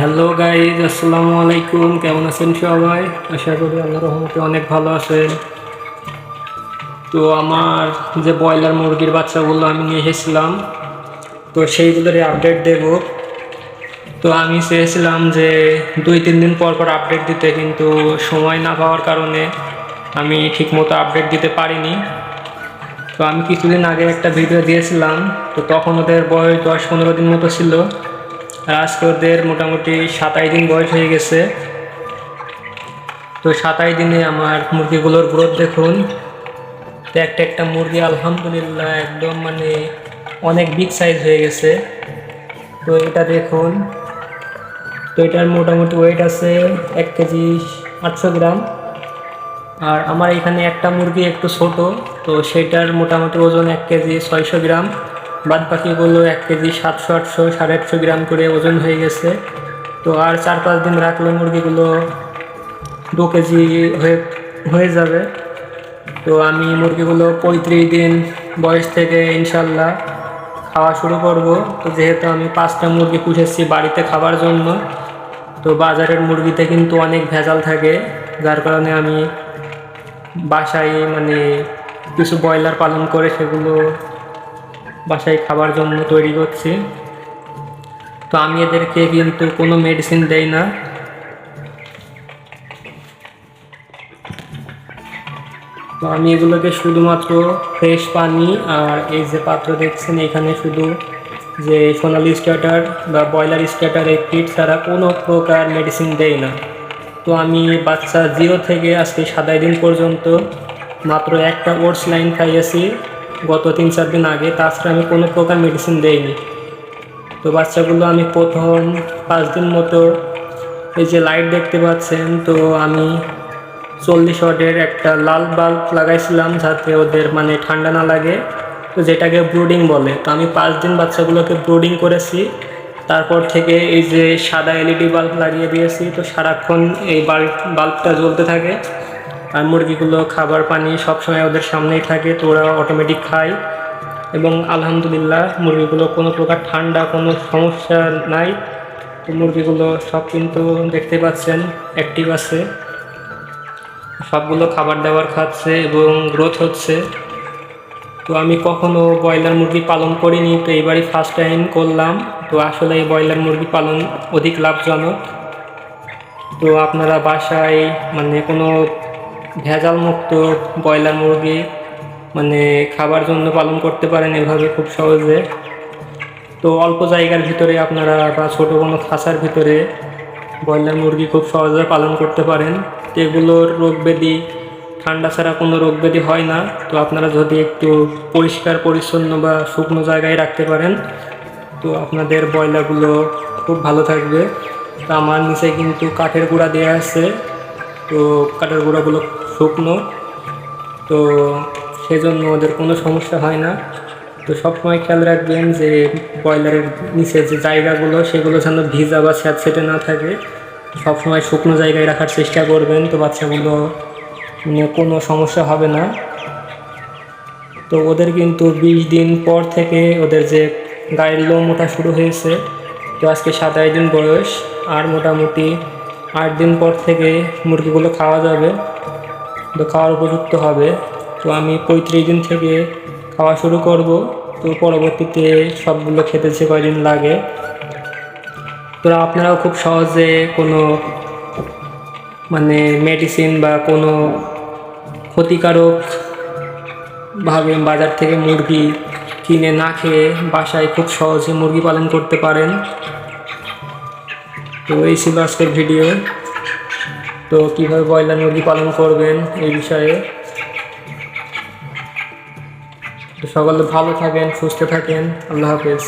Hello guys আসসালামু আলাইকুম। কেমন আছেন সবাই? আশা করি আল্লাহ রহমতে অনেক ভালো আছেন। তো আমার যে ব্রয়লার মুরগির বাচ্চাগুলো আমি নিয়ে এসেছিলাম, তো সেইগুলোরই আপডেট দেব। তো আমি চেয়েছিলাম যে দুই, তিন দিন পর পর আপডেট দিতে, কিন্তু সময় না পাওয়ার কারণে আমি ঠিকমতো আপডেট দিতে পারিনি। তো আমি কিছুদিন আগে একটা ভিডিও দিয়েছিলাম, তো তখন ওদের বয়স দশ, পনেরো দিন মতো ছিল। আজকে ওদের মোটামুটি সাতাশ দিন বয়স হয়ে গেছে। তো সাতাশ দিনে আমার মুরগিগুলোর গ্রোথ দেখুন। তো একটা একটা মুরগি আলহামদুলিল্লাহ একদম মানে অনেক বিগ সাইজ হয়ে গেছে। তো এটা দেখুন। তো এটার মোটামুটি ওয়েট আছে এক কেজি আটশো গ্রাম। আর আমার এখানে একটা মুরগি একটু ছোট, তো সেটার মোটামুটি ওজন এক কেজি ছয়শো গ্রাম। বাদ বাকিগুলো এক কেজি সাতশো, আটশো, সাড়ে আটশো গ্রাম করে ওজন হয়ে গেছে। তো আর চার পাঁচ দিন রাখলে মুরগিগুলো দু কেজি হয়ে হয়ে যাবে। তো আমি মুরগিগুলো পঁয়ত্রিশ দিন বয়স থেকে ইনশাল্লাহ খাওয়া শুরু করব। তো যেহেতু আমি পাঁচটা মুরগি পুষেছি বাড়িতে খাবার জন্য, তো বাজারের মুরগিতে কিন্তু অনেক ভেজাল থাকে। যার কারণে আমি বাসায় মানে কিছু ব্রয়লার পালন করে সেগুলো বাসায় খাবার জন্য তৈরি করছি। তো আমি এদেরকে কিন্তু কোনো মেডিসিন দেই না। তো আমি এগুলোকে শুধুমাত্র ফ্রেশ পানি আর এই যে পাত্র দেখছেন, এখানে শুধু যে সোনালি স্টার্টার বা ব্রয়লার স্টার্টার এই কিট ছাড়া কোনো প্রকার মেডিসিন দেই না। তো আমি বাচ্চা জিরো থেকে আজকে সাতাই দিন পর্যন্ত মাত্র একটা ওটস লাইন খাইয়েছি। গত তিন চার দিন আগে, তাছাড়া আমি কোনো প্রকার মেডিসিন দেইনি। তো বাচ্চাগুলো আমি প্রথম পাঁচ দিন মতো এই যে লাইট দেখতে পাচ্ছেন, তো আমি চল্লিশ ওয়াটের একটা লাল বাল্ব লাগাইছিলাম যাতে ওদের মানে ঠান্ডা না লাগে, তো যেটাকে ব্রুডিং বলে। তো আমি পাঁচ দিন বাচ্চাগুলোকে ব্রুডিং করেছি, তারপর থেকে এই যে সাদা এলইডি বাল্ব লাগিয়ে দিয়েছি, তো সারাক্ষণ এই বাল্ব বাল্বটা জ্বলতে থাকে। আর মুরগিগুলো খাবার পানি সবসময় ওদের সামনেই থাকে, তো ওরা অটোমেটিক খায়। এবং আলহামদুলিল্লাহ, মুরগিগুলো কোনো প্রকার ঠান্ডা, কোনো সমস্যা নাই। তো মুরগিগুলো সব কিন্তু দেখতে পাচ্ছেন অ্যাক্টিভ আছে। সবগুলো খাবার দাবার খাচ্ছে এবং গ্রোথ হচ্ছে। তো আমি কখনো ব্রয়লার মুরগি পালন করিনি, তো এইবারই ফার্স্ট টাইম করলাম। তো আসলে এই ব্রয়লার মুরগি পালন অধিক লাভজনক। তো আপনারা বাসায় মানে কোনো ভেজাল মুক্ত, ব্রয়লার মুরগি মানে খাবার জন্য পালন করতে পারেন এভাবে খুব সহজে। তো অল্প জায়গার ভিতরে আপনারা বা ছোটো কোনো খাঁচার ভিতরে ব্রয়লার মুরগি খুব সহজে পালন করতে পারেন। তো এগুলোর রোগ ব্যাধি, ঠান্ডা ছাড়া কোনো রোগ ব্যাধি হয় না। তো আপনারা যদি একটু পরিষ্কার, পরিচ্ছন্ন বা শুকনো জায়গায় রাখতে পারেন, তো আপনাদের ব্রয়লারগুলো খুব ভালো থাকবে। তো আমার নিচে কিন্তু কাঠের গুঁড়া দেওয়া আছে। তো কাঠের গুঁড়াগুলো শুকনো। তো সেজন্য ওদের কোনো সমস্যা হয় না। তো সবসময় খেয়াল রাখবেন যে ব্রয়লারের নিচে যে জায়গাগুলো, সেগুলো যেন ভিজা বা স্যাঁতসেটে না থাকে। সবসময় শুকনো জায়গায় রাখার চেষ্টা করবেন, তো বাচ্চাগুলো নিয়ে কোনো সমস্যা হবে না। তো ওদের কিন্তু বিশ দিন পর থেকে ওদের যে গায়ের লোম ওঠা শুরু হয়েছে। তো আজকে সাতাশ দিন বয়স, আর মোটামুটি আট দিন পর থেকে মুরগিগুলো খাওয়া যাবে। খাওয়ার উপযুক্ত হবে। তো আমি পঁয়ত্রিশ দিন থেকে খাওয়া শুরু করব। তো পরবর্তীতে সবগুলো খেতে যে কয়দিন লাগে। তো আপনারাও খুব সহজে কোনো মানে মেডিসিন বা কোনো ক্ষতিকারক ভাবে বাজার থেকে মুরগি কিনে না খেয়ে বাসায় খুব সহজে মুরগি পালন করতে পারেন। তো এই ছিল আজকের ভিডিও। তো কীভাবে ব্রয়লার মুরগি পালন করবেন এই বিষয়ে? তো সকলে ভালো থাকেন, সুস্থ থাকেন। আল্লাহ হাফেজ।